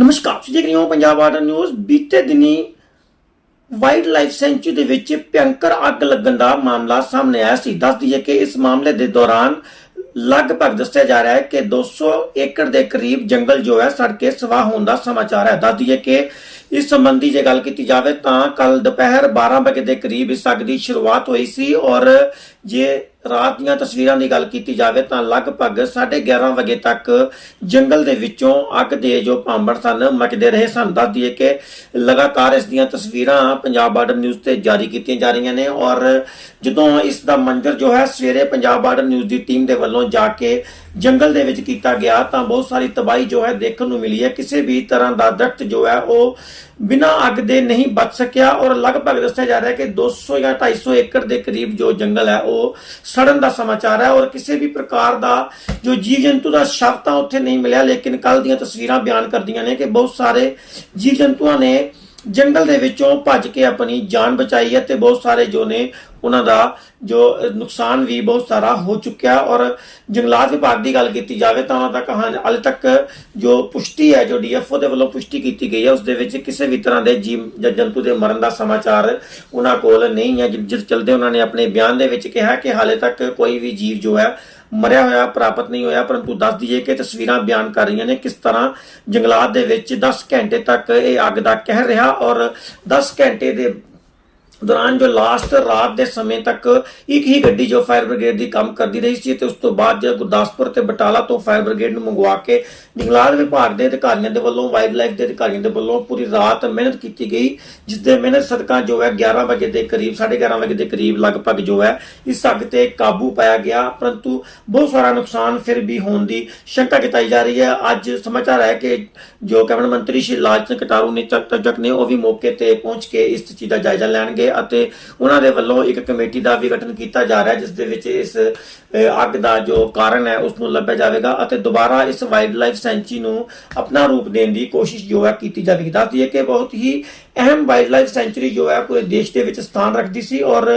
ਨਮਸਕਾਰ, ਤੁਸੀਂ ਦੇਖ ਰਹੇ ਹੋ ਪੰਜਾਬ ਆਰਟ ਨਿਊਜ਼। ਬੀਤੇ ਦਿਨੀ ਵਾਈਲਡ ਲਾਈਫ ਸੈਂਚੁਰੀ ਦੇ ਵਿੱਚ ਭਿਅੰਕਰ ਅੱਗ ਲੱਗਣ ਦਾ ਮਾਮਲਾ ਸਾਹਮਣੇ ਆਇਆ ਸੀ। ਦੱਸ ਦਈਏ ਕਿ ਇਸ ਮਾਮਲੇ ਦੇ ਦੌਰਾਨ ਲਗਭਗ ਦੱਸਿਆ ਜਾ ਰਿਹਾ ਹੈ ਕਿ 200 ਏਕੜ ਦੇ ਕਰੀਬ ਜੰਗਲ ਜੋ ਹੈ, ਸੜ ਕੇ ਸਵਾਹ ਹੋਣ ਦਾ ਸਮਾਚਾਰ ਹੈ। ਦੱਸ ਦਈਏ ਕਿ ਇਸ ਸੰਬੰਧੀ ਜੇ ਗੱਲ ਕੀਤੀ ਜਾਵੇ ਤਾਂ ਕੱਲ ਦੁਪਹਿਰ 12 ਵਜੇ ਦੇ ਕਰੀਬ ਇਸ ਅੱਗ ਦੀ ਸ਼ੁਰੂਆਤ ਹੋਈ ਸੀ ਔਰ ਜੇ ਰਾਤ ਦੀਆਂ ਤਸਵੀਰਾਂ ਦੀ ਗੱਲ ਕੀਤੀ ਜਾਵੇ ਤਾਂ ਲਗਭਗ 11:30 ਵਜੇ ਤੱਕ ਜੰਗਲ ਦੇ ਵਿੱਚੋਂ ਅੱਗ ਦੇ ਜੋ ਭਾਂਬੜ ਸਨ, ਮਚਦੇ ਰਹੇ ਸਨ। ਦੱਸ ਦਈਏ ਕਿ ਲਗਾਤਾਰ ਇਸ ਦੀਆਂ ਤਸਵੀਰਾਂ ਪੰਜਾਬ ਬਾਰਡਰ ਨਿਊਜ਼ ਤੇ ਜਾਰੀ ਕੀਤੀਆਂ ਜਾ ਰਹੀਆਂ ਨੇ ਔਰ ਜਦੋਂ ਇਸ ਦਾ ਮੰਜ਼ਰ ਜੋ ਹੈ ਸਵੇਰੇ ਪੰਜਾਬ ਬਾਰਡਰ ਨਿਊਜ਼ ਦੀ ਟੀਮ ਦੇ ਵੱਲੋਂ ਜਾ ਕੇ ਜੰਗਲ ਦੇ ਵਿੱਚ ਕੀਤਾ ਗਿਆ ਤਾਂ ਬਹੁਤ ਸਾਰੀ ਤਬਾਹੀ ਜੋ ਹੈ ਦੇਖਣ ਨੂੰ ਮਿਲੀ ਹੈ। ਕਿਸੇ ਵੀ ਤਰ੍ਹਾਂ ਦਾ ਦਰਖਤ ਜੋ ਹੈ ਉਹ ਬਿਨਾਂ ਅੱਗ ਦੇ ਨਹੀਂ ਬਚ ਸਕਿਆ ਔਰ ਲਗਭਗ ਦੱਸਿਆ ਜਾ ਰਿਹਾ ਹੈ ਕਿ 200 ਜਾਂ 250 ਏਕੜ ਦੇ ਕਰੀਬ ਜੋ ਜੰਗਲ ਹੈ, ਉਹ ਸੜਨ ਦਾ ਸਮਾਚਾਰ ਹੈ ਔਰ ਕਿਸੇ ਵੀ ਪ੍ਰਕਾਰ ਦਾ ਜੋ ਜੀਵ ਜੰਤੂ ਦਾ ਸ਼ਵ ਤਾਂ ਉੱਥੇ ਨਹੀਂ ਮਿਲਿਆ, ਲੇਕਿਨ ਕੱਲ ਦੀਆਂ ਤਸਵੀਰਾਂ ਬਿਆਨ ਕਰਦੀਆਂ ਨੇ ਕਿ ਬਹੁਤ ਸਾਰੇ ਜੀਵ ਜੰਤੂਆਂ ਨੇ ਜੰਗਲ ਦੇ ਵਿੱਚੋਂ ਭੱਜ ਕੇ ਆਪਣੀ ਜਾਨ ਬਚਾਈ ਹੈ ਤੇ ਬਹੁਤ ਸਾਰੇ ਜੋ ਨੇ ਉਹਨਾਂ ਦਾ ਜੋ ਨੁਕਸਾਨ ਵੀ ਬਹੁਤ ਸਾਰਾ ਹੋ ਚੁੱਕਿਆ ਔਰ ਜੰਗਲਾਤ ਵਿਭਾਗ ਦੀ ਗੱਲ ਕੀਤੀ ਜਾਵੇ ਤਾਂ ਉਹਨਾਂ ਤੱਕ ਹਾਂ, ਹਾਲੇ ਤੱਕ ਜੋ ਪੁਸ਼ਟੀ ਹੈ, ਜੋ ਡੀਐਫਓ ਦੇ ਵੱਲੋਂ ਪੁਸ਼ਟੀ ਕੀਤੀ ਗਈ ਹੈ, ਉਸ ਦੇ ਵਿੱਚ ਕਿਸੇ ਵੀ ਤਰ੍ਹਾਂ ਦੇ ਜੀਵ ਜਾਂ ਜੰਤੂ ਦੇ ਮਰਨ ਦਾ ਸਮਾਚਾਰ ਉਹਨਾਂ ਕੋਲ ਨਹੀਂ ਹੈ। ਜਿਸ ਚਲਦੇ ਉਹਨਾਂ ਨੇ ਆਪਣੇ ਬਿਆਨ ਦੇ ਵਿੱਚ ਕਿਹਾ ਕਿ ਹਾਲੇ ਤੱਕ ਕੋਈ ਵੀ ਜੀਵ ਜੋ ਹੈ ਮਰਿਆ ਹੋਇਆ, ਪ੍ਰਾਪਤ ਨਹੀਂ ਹੋਇਆ, ਪਰੰਤੂ ਦੱਸ ਦਈਏ ਕਿ ਤਸਵੀਰਾਂ ਬਿਆਨ ਕਰ ਰਹੀਆਂ ਨੇ ਕਿਸ ਤਰ੍ਹਾਂ ਜੰਗਲਾਤ ਦੇ ਵਿੱਚ 10 ਘੰਟੇ ਤੱਕ ਇਹ ਅੱਗ ਦਾ ਕਹਿਰ ਰਿਹਾ ਔਰ 10 ਘੰਟੇ ਦੇ ਦੌਰਾਨ ਜੋ ਲਾਸਟ ਰਾਤ ਦੇ ਸਮੇਂ ਤੱਕ ਇੱਕ ਹੀ ਗੱਡੀ ਜੋ ਫਾਇਰ ਬ੍ਰਿਗੇਡ ਦੀ ਕੰਮ ਕਰਦੀ ਰਹੀ ਸੀ ਤੇ ਉਸ ਤੋਂ ਬਾਅਦ ਜੋ ਗੁਰਦਾਸਪੁਰ ਤੇ ਬਟਾਲਾ ਤੋਂ ਫਾਇਰ ਬ੍ਰਿਗੇਡ ਨੂੰ ਮੰਗਵਾ ਕੇ ਜੰਗਲਾਤ ਵਿਭਾਗ ਦੇ ਅਧਿਕਾਰੀਆਂ ਦੇ ਵੱਲੋਂ ਵਾਈਲਡ ਲਾਈਫ ਦੇ ਅਧਿਕਾਰੀਆਂ ਦੇ ਵੱਲੋਂ ਪੂਰੀ ਰਾਤ ਮਿਹਨਤ ਕੀਤੀ ਗਈ ਜਿਸ ਦੇ ਮਿਹਨਤ ਸਦਕਾ ਜੋ ਹੈ 11 ਵਜੇ ਦੇ ਕਰੀਬ 11:30 ਵਜੇ ਦੇ ਕਰੀਬ ਲਗਭਗ ਜੋ ਹੈ ਇਸ ਅੱਗ ਤੇ ਕਾਬੂ ਪਾਇਆ ਗਿਆ। ਪਰੰਤੂ ਬਹੁਤ ਸਾਰਾ ਨੁਕਸਾਨ ਫਿਰ ਵੀ ਹੋਣ ਦੀ ਸ਼ੰਕਾ ਜਤਾਈ ਜਾ ਰਹੀ ਹੈ। ਅੱਜ ਸਮਾਚਾਰ ਹੈ ਕਿ ਜੋ ਕੈਬਨਿਟ ਮੰਤਰੀ ਸ਼੍ਰੀ ਲਾਲਚੰਦ ਕਟਾਰੂ ਨੇ ਚੱਕ ਤੱਕ ਨੇ ਉਹ ਵੀ ਮੌਕੇ ਤੇ ਪਹੁੰਚ ਕੇ ਇਸ ਚੀਜ਼ ਦਾ ਜਾਇਜ਼ਾ ਲੈਣਗੇ। ਅਤੇ ਉਹਨਾਂ ਦੇ ਵੱਲੋਂ ਇੱਕ ਕਮੇਟੀ ਦਾ ਵੀ ਗਠਨ ਕੀਤਾ ਜਾ ਰਿਹਾ ਹੈ, ਜਿਸ ਦੇ ਵਿੱਚ ਇਸ ਅੱਗ ਦਾ ਜੋ ਕਾਰਨ ਹੈ ਉਸ ਨੂੰ ਲੱਭਿਆ ਜਾਵੇਗਾ ਅਤੇ ਦੁਬਾਰਾ ਇਸ ਵਾਈਲਡ ਲਾਈਫ ਸੈਂਚੁਰੀ ਨੂੰ ਆਪਣਾ ਰੂਪ ਦੇਣ ਦੀ ਕੋਸ਼ਿਸ਼ ਜੋ ਹੈ ਕੀਤੀ ਜਾਵੇਗੀ। ਦੱਸ ਦਈਏ ਕਿ ਬਹੁਤ ਹੀ ਅਹਿਮ ਵਾਈਲਡ ਲਾਈਫ ਸੈਂਚੁਰੀ ਜੋ ਹੈ ਪੂਰੇ ਦੇਸ਼ ਦੇ ਵਿੱਚ ਸਥਾਨ ਰੱਖਦੀ ਸੀ ਔਰ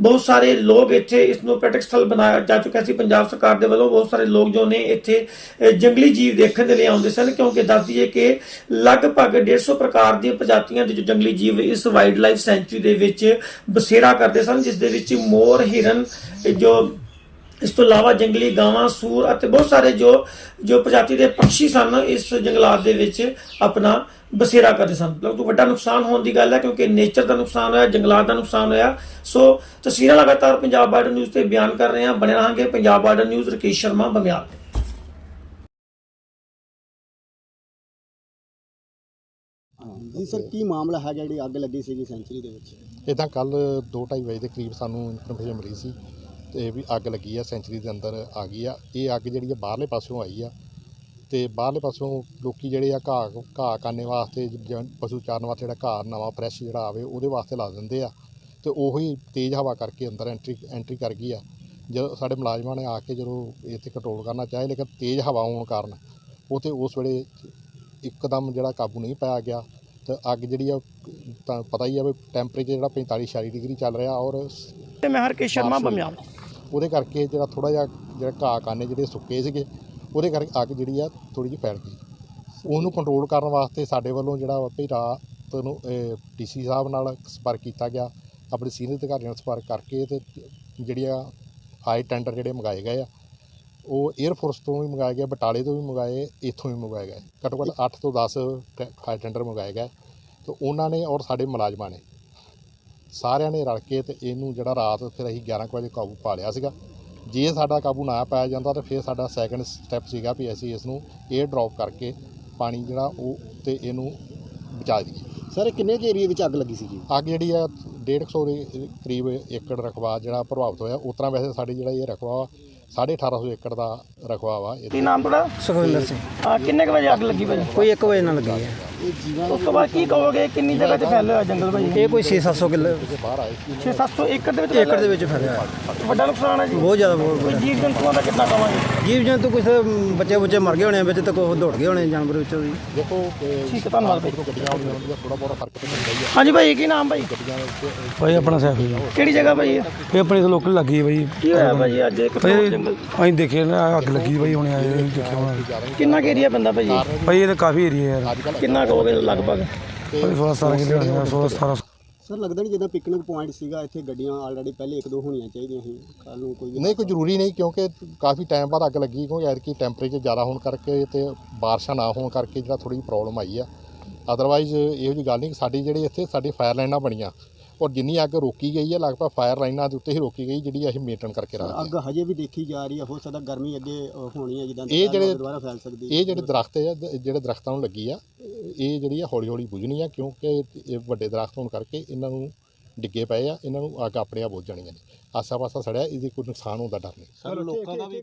ਬਹੁਤ ਸਾਰੇ ਲੋਕ ਇੱਥੇ ਇਸ ਨੂੰ ਪ੍ਰੈਕਟਿਸ ਸਥਲ ਬਣਾਇਆ ਜਾ ਚੁੱਕਾ ਸੀ। ਪੰਜਾਬ ਸਰਕਾਰ ਦੇ ਵੱਲੋਂ ਬਹੁਤ ਸਾਰੇ ਲੋਕ ਜੋ ਨੇ ਇੱਥੇ ਜੰਗਲੀ ਜੀਵ ਦੇਖਣ ਦੇ ਲਈ ਆਉਂਦੇ ਸਨ, ਕਿਉਂਕਿ ਦੱਸ ਦਈਏ ਕਿ ਲਗਭਗ 150 ਪ੍ਰਕਾਰ ਦੀਆਂ ਪ੍ਰਜਾਤੀਆਂ ਦੇ ਜੋ ਜੰਗਲੀ ਜੀਵ ਇਸ ਵਾਈਲਡ ਲਾਈਫ ਸੈਂਚੁਰੀ ਦੇ ਵਿੱਚ ਬਸੇਰਾ ਕਰਦੇ ਸਨ, ਜਿਸ ਦੇ ਵਿੱਚ ਮੋਰ, ਹਿਰਨ, ਜੋ ਇਸ ਤੋਂ ਇਲਾਵਾ ਜੰਗਲੀ ਗਾਵਾਂ ਸੂਰ ਅਤੇ ਬਹੁਤ ਸਾਰੇ ਜੋ ਜੋ ਪ੍ਰਜਾਤੀ ਦੇ ਪੰਛੀ ਸਨ ਇਸ ਜੰਗਲਾਤ ਦੇ ਵਿੱਚ ਆਪਣਾ ਬਸੇਰਾ ਕਰਦੇ ਸਨ। ਬਹੁਤ ਵੱਡਾ ਨੁਕਸਾਨ ਹੋਣ ਦੀ ਗੱਲ ਹੈ ਕਿਉਂਕਿ ਨੇਚਰ ਦਾ ਨੁਕਸਾਨ ਹੋਇਆ ਜੰਗਲਾਤ ਦਾ ਨੁਕਸਾਨ ਹੋਇਆ। ਸੋ ਤਸਵੀਰਾਂ ਲਗਾਤਾਰ ਪੰਜਾਬ ਬਾਰਡਰ ਨਿਊਜ਼ ਤੇ ਬਿਆਨ ਕਰ ਰਹੇ ਹਾਂ। ਬਣੇ ਰਹਾਂਗੇ Punjab border news Rakesh Sharma Bamial ji sir ਕੀ ਮਾਮਲਾ ਹੈਗਾ ਜਿਹੜੀ ਅੱਗ ਲੱਗੀ ਸੀਗੀ ਸੈਂਚੁਰੀ ਦੇ ਵਿੱਚ? ਇਦਾਂ ਕੱਲ 2:30 ਵਜੇ ਦੇ ਕਰੀਬ ਸਾਨੂੰ ਇਨਫੋਰਮੇਸ਼ਨ ਮਿਲੀ ਸੀ। ਤੇ ਵੀ ਅੱਗ ਲੱਗੀ ਆ, ਸੈਂਚਰੀ ਦੇ ਅੰਦਰ ਆ ਗਈ ਆ। ਇਹ ਅੱਗ ਜਿਹੜੀ ਆ ਬਾਹਰਲੇ ਪਾਸਿਓਂ ਆਈ ਆ ਤੇ ਬਾਹਰਲੇ ਪਾਸਿਓਂ ਲੋਕੀ ਜਿਹੜੇ ਆ ਘਾਹ ਘਾਹ ਕਾਨੇ ਵਾਸਤੇ ਜ- ਪਸ਼ੂ ਚਾਰਨ ਵਾਸਤੇ ਜਿਹੜਾ ਘਾਹ ਨਵਾਂ ਫਰੈਸ਼ ਜਿਹੜਾ ਆਵੇ, ਉਹਦੇ ਵਾਸਤੇ ਲਾ ਦਿੰਦੇ ਆ। ਤੇ ਉਹੀ ਤੇਜ਼ ਹਵਾ ਕਰਕੇ ਅੰਦਰ ਐਂਟਰੀ ਐਂਟਰੀ ਕਰ ਗਈ ਆ। ਜਦੋਂ ਸਾਡੇ ਮੁਲਾਜ਼ਮਾਂ ਨੇ ਆ ਕੇ ਜਦੋਂ ਇੱਥੇ ਕੰਟਰੋਲ ਕਰਨਾ ਚਾਹੇ ਲੇਕਿਨ ਤੇਜ਼ ਹਵਾ ਹੋਣ ਕਾਰਨ ਉਹ ਤੇ ਉਸ ਵੇਲੇ ਇੱਕਦਮ ਜਿਹੜਾ ਕਾਬੂ ਨਹੀਂ ਪਾਇਆ ਗਿਆ। ਤੇ ਅੱਗ ਜਿਹੜੀ ਆ ਤਾਂ ਪਤਾ ਹੀ ਆ ਵੀ ਟੈਂਪਰੇਚਰ ਜਿਹੜਾ 45 46 ਡਿਗਰੀ ਚੱਲ ਰਿਹਾ ਔਰ ਤੇ ਮੈਂ ਹਰਕੇਸ਼ ਸ਼ਰਮਾ ਬਮਿਆਲ। ਉਹਦੇ ਕਰਕੇ ਜਿਹੜਾ ਥੋੜਾ ਜਿਹਾ ਜਿਹੜਾ ਘਾਹ ਕਾਨੇ ਜਿਹੜੇ ਸੁੱਕੇ ਸੀਗੇ ਉਹਦੇ ਕਰਕੇ ਅੱਗ ਜਿਹੜੀ ਆ ਥੋੜੀ ਜਿਹੀ ਫੈਲ ਗਈ। ਉਹਨੂੰ ਕੰਟਰੋਲ ਕਰਨ ਵਾਸਤੇ ਸਾਡੇ ਵੱਲੋਂ ਜਿਹੜਾ ਵੀ ਰਾਤ ਨੂੰ ਡੀਸੀ ਸਾਹਿਬ ਨਾਲ ਸੰਪਰਕ ਕੀਤਾ ਗਿਆ। ਆਪਣੇ ਸੀਨੀਅਰ ਅਧਿਕਾਰੀਆਂ ਨਾਲ ਸੰਪਰਕ ਕਰਕੇ ਤੇ ਜਿਹੜੀਆਂ ਹਾਈ ਟੈਂਡਰ ਜਿਹੜੇ ਮੰਗਾਏ ਗਏ ਆ ਉਹ 에ਅਰ ਫੋਰਸ ਤੋਂ ਵੀ ਮੰਗਾਏ ਗਏ ਬਟਾਲੇ ਤੋਂ ਵੀ ਮੰਗਾਏ ਇੱਥੋਂ ਵੀ ਮੰਗਾਏ ਗਏ। ਘੱਟੋ ਘੱਟ 8 ਤੋਂ 10 ਟੈ- ਹਾਈ ਟੈਂਡਰ ਮੰਗਾਏ ਗਏ। ਤੇ ਉਹਨਾਂ ਨੇ ਔਰ ਸਾਡੇ ਮੁਲਾਜ਼ਮਾਂ ਨੇ ਸਾਰਿਆਂ ਨੇ ਰਲ ਕੇ ਤੇ ਇਹਨੂੰ ਜਿਹੜਾ ਰਾਤ ਫਿਰ ਅਸੀਂ 11 ਕੁ ਵਜੇ ਕਾਬੂ ਪਾ ਲਿਆ ਸੀਗਾ। ਜੇ ਸਾਡਾ ਕਾਬੂ ਨਾ ਪਾਇਆ ਜਾਂਦਾ ਤਾਂ ਫਿਰ ਸਾਡਾ ਸੈਕੰਡ ਸਟੈਪ ਸੀਗਾ ਵੀ ਅਸੀਂ ਇਸ ਨੂੰ 에ਅਰ ਡ੍ਰੌਪ ਕਰਕੇ ਪਾਣੀ ਜਿਹੜਾ ਉਹ ਤੇ ਇਹਨੂੰ ਬਚਾ ਦਈਏ। ਸਰ ਇਹ ਕਿੰਨੇ ਕੁ ਏਰੀਏ ਵਿੱਚ ਅੱਗ ਲੱਗੀ ਸੀਗੀ? ਅੱਗ ਜਿਹੜੀ ਆ 150 ਦੇ ਕਰੀਬ ਏਕੜ ਰਕਬਾ ਜਿਹੜਾ ਪ੍ਰਭਾਵਿਤ ਹੋਇਆ। ਉਸ ਤਰ੍ਹਾਂ ਵੈਸੇ ਸਾਡੀ ਜਿਹੜਾ ਇਹ ਰਕਬਾ ਵਾ 1850 ਏਕੜ ਦਾ ਰਕਬਾ ਵਾ। ਕੀ ਨਾਮ ਤੁਹਾਡਾ? ਸੁਖਵਿੰਦਰ ਸਿੰਘ। ਹਾਂ ਕਿੰਨੇ ਕੁ ਵਜੇ ਅੱਗ ਲੱਗੀ ਭਾਜੀ? ਕੋਈ 1 ਵਜੇ ਨਾਲ ਲੱਗੀ ਹੈ। ਉਸ ਤੋਂ ਬਾਅਦ ਕੀ ਕਹੋਗੇ ਕਿੰਨੀ ਜਗ੍ਹਾ 'ਤੇ ਫੈਲਿਆ ਹੋਇਆ ਜੰਗਲ ਭਾਈ? ਇਹ ਕੋਈ 6-700 ਕਿੱਲੇ। ਬਾਹਰ ਆਏ ਸੀ 6-700 ਏਕੜ ਦੇ ਵਿੱਚ ਏਕੜ ਫੈਲਿਆ ਦੇ ਵਿੱਚ ਫੈਲਿਆ ਹੋਇਆ। ਵੱਡਾ ਨੁਕਸਾਨ ਹੈ ਜੀ। ਬਹੁਤ ਜ਼ਿਆਦਾ ਬਹੁਤ ਕੋਈ ਜੀਵ ਜੰਤੂਆਂ ਦਾ ਕਿੰਨਾ ਕਵਾਂਗੇ ਜੀਵ ਜੰਤੂ ਕੁਛ ਬੱਚੇ ਬੁੱਚੇ ਮਰ ਗਏ ਹੋਣੇ ਆ ਵਿੱਚ ਤੇ ਕੋਈ ਦੌੜ ਗਏ ਹੋਣੇ ਜਾਨਵਰ ਵਿੱਚੋਂ ਵੀ। ਠੀਕ ਹੈ ਧੰਨਵਾਦ ਭਾਈ। ਹਾਂਜੀ ਭਾਈ ਕੀ ਨਾਮ ਭਾਈ? ਭਾਈ ਆਪਣਾ ਸੈਫ ਜੀ। ਕਿਹੜੀ ਜਗ੍ਹਾ ਭਾਈ ਇਹ? ਇਹ ਆਪਣੇ ਤੋਂ ਲੋਕਲ ਲੱਗੀ ਹੈ ਭਾਈ। ਕੀ ਹੋਇਆ ਭਾਈ ਅੱਜ ਇੱਕ ਭਾਈ ਜੰਗਲ? ਅਸੀਂ ਦੇਖੇ ਨਾ ਅੱਗ ਲੱਗੀ ਭਾਈ ਹੁਣੇ ਆਏ ਦੇਖਿਆ ਹੁਣ। ਕਿੰਨਾ ਕੁ ਏਰੀਆ ਪੈਂਦਾ ਭਾਈ? ਭਾਈ ਇਹ ਤਾਂ ਕਾਫੀ ਏਰੀਆ ਯਾਰ। ਕਿੰਨਾ ਕਹੋਗੇ ਲਗਭਗ। ਭਾਈ 16 17 ਕਿੱਲੇ ਹੋਣੇ ਆ 16 17 ਸਰ ਲੱਗਦਾ ਨਹੀਂ ਜਿੱਦਾਂ ਪਿਕਨਿਕ ਪੁਆਇੰਟ ਸੀਗਾ ਇੱਥੇ ਗੱਡੀਆਂ ਆਲਰੇਡੀ ਪਹਿਲੇ ਇੱਕ ਦੋ ਹੋਣੀਆਂ ਚਾਹੀਦੀਆਂ ਸੀ। ਕੱਲ ਨੂੰ ਕੋਈ ਨਹੀਂ ਕੋਈ ਜ਼ਰੂਰੀ ਨਹੀਂ ਕਿਉਂਕਿ ਕਾਫੀ ਟਾਈਮ ਬਾਅਦ ਅੱਗ ਲੱਗੀ ਕਿਉਂਕਿ ਐਤਕੀ ਟੈਂਪਰੇਚਰ ਜ਼ਿਆਦਾ ਹੋਣ ਕਰਕੇ ਤੇ ਬਾਰਿਸ਼ਾਂ ਨਾ ਹੋਣ ਕਰਕੇ ਜਿਹੜਾ ਥੋੜੀ ਪ੍ਰੋਬਲਮ ਆਈ ਆ। ਅਦਰਵਾਈਜ਼ ਇਹੋ ਜੀ ਗੱਲ ਨਹੀਂ ਸਾਡੀ ਜਿਹੜੀ ਇੱਥੇ ਸਾਡੀ ਫਾਇਰ ਲਾਈਨਾਂ ਬਣੀਆਂ। ਔਰ ਜਿੰਨੀ ਅੱਗ ਰੋਕੀ ਗਈ ਹੈ ਲਗਭਗ ਫਾਇਰ ਲਾਈਨਾਂ ਦੇ ਉੱਤੇ ਹੀ ਰੋਕੀ ਗਈ ਜਿਹੜੀ ਅਸੀਂ ਮੇਨਟੇਨ ਕਰਕੇ ਰੱਖਦੇ ਅੱਗ ਹਜੇ ਵੀ ਦੇਖੀ ਜਾ ਰਹੀ ਹੈ ਹੋ ਸਕਦਾ ਗਰਮੀ ਅੱਗੇ ਹੋਣੀ ਹੈ ਜਿੱਦਾਂ ਇਹ ਜਿਹੜੇ- ਦੁਬਾਰਾ ਫੈਲ ਸਕਦੀ ਇਹ ਜਿਹੜੇ ਦਰਖਤ ਆ ਦ- ਜਿਹੜੇ ਦਰਖਤਾਂ ਨੂੰ ਲੱਗੀ ਆ ਇਹ ਜਿਹੜੀ ਆ ਹੌਲੀ ਹੌਲੀ ਬੁਝਣੀ ਆ ਕਿਉਂਕਿ ਇਹ ਵੱਡੇ ਦਰਖਤ ਹੋਣ ਕਰਕੇ ਇਹਨਾਂ ਨੂੰ ਡਿੱਗੇ ਪਏ ਆ ਇਹਨਾਂ ਨੂੰ ਅੱਗ ਆਪਣੇ ਆਪ ਬੁਝ ਜਾਣੀਆਂ ਨੇ ਆਸਾ ਪਾਸਾ ਸੜਿਆ ਇਹਦੇ ਕੋਈ ਨੁਕਸਾਨ ਹੋਣ ਦਾ ਡਰ ਨਹੀਂ। ਸਰ ਲੋਕਾਂ ਦਾ ਵੀ